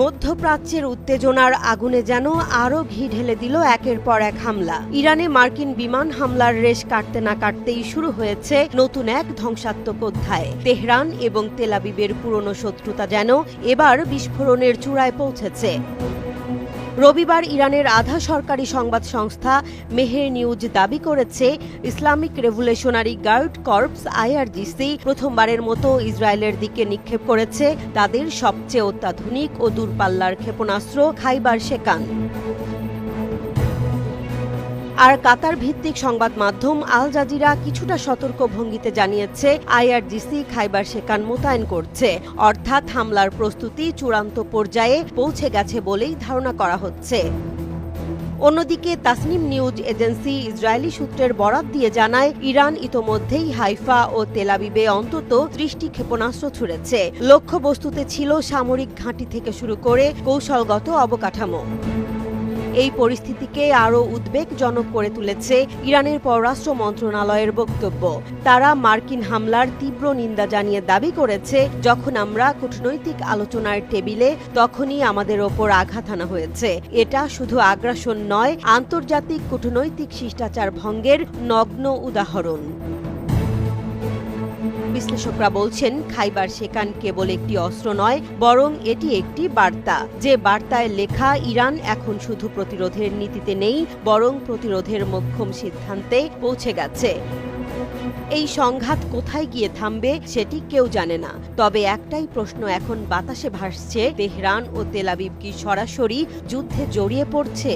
মধ্যপ্রাচ্যের উত্তেজনার আগুনে যেন আরও ঘি ঢেলে দিল একের পর এক হামলা। ইরানে মার্কিন বিমান হামলার রেশ কাটতে না কাটতেই শুরু হয়েছে নতুন এক ধ্বংসাত্মক অধ্যায়। তেহরান এবং তেলাবিবের পুরনো শত্রুতা যেন এবার বিস্ফোরণের চূড়ায় পৌঁছেছে। রবিবার ইরানের আধা সরকারি সংবাদ সংস্থা মেহের নিউজ দাবি করেছে, Islamic revolutionary guard corps IRGC প্রথমবারের মতো ইসরায়েলের দিকে নিক্ষেপ করেছে তাদের সবচেয়ে অত্যাধুনিক ও দূরপাল্লার ক্ষেপণাস্ত্র খাইবার শেকান আর কাতার ভিত্তিক সংবাদ মাধ্যম আল জাজিরা কিছুটা সতর্ক ভঙ্গিতে জানিয়েছে আইআরজিসি খাইবার শেকান মোতায়েন করছে। অর্থাৎ হামলার প্রস্তুতি চূড়ান্ত পর্যায়ে পৌঁছে গেছে বলেই ধারণা করা হচ্ছে। অন্যদিকে তাসনিম নিউজ এজেন্সি ইসরায়েলি সূত্রের বরাত দিয়ে জানায়, ইরান ইতোমধ্যেই হাইফা ও তেলাবিবে অন্তত ত্রিশটি ক্ষেপণাস্ত্র ছুড়েছে। লক্ষ্যবস্তুতে ছিল সামরিক ঘাঁটি থেকে শুরু করে কৌশলগত অবকাঠামো। এই পরিস্থিতিকে আরও উদ্বেগজনক করে তুলেছে ইরানের পররাষ্ট্র মন্ত্রণালয়ের বক্তব্য। তারা মার্কিন হামলার তীব্র নিন্দা জানিয়ে দাবি করেছে, যখন আমরা কূটনৈতিক আলোচনার টেবিলে, তখনই আমাদের ওপর আঘাত আনা হয়েছে। এটা শুধু আগ্রাসন নয়, আন্তর্জাতিক কূটনৈতিক শিষ্টাচার ভঙ্গের নগ্ন উদাহরণ। বিশ্লেষকরা বলছেন, খাইবার শেকান কেবল একটি অস্ত্র নয়, বরং এটি একটি বার্তা। যে বার্তায় লেখা, ইরান এখন শুধু প্রতিরোধের নীতিতে নেই, বরং প্রতিরোধের মোক্ষম সিদ্ধান্তে পৌঁছে গেছে। এই সংঘাত কোথায় গিয়ে থামবে সেটি কেউ জানে না। তবে একটাই প্রশ্ন এখন বাতাসে ভাসছে, তেহরান ও তেলাবিব কি সরাসরি যুদ্ধে জড়িয়ে পড়ছে?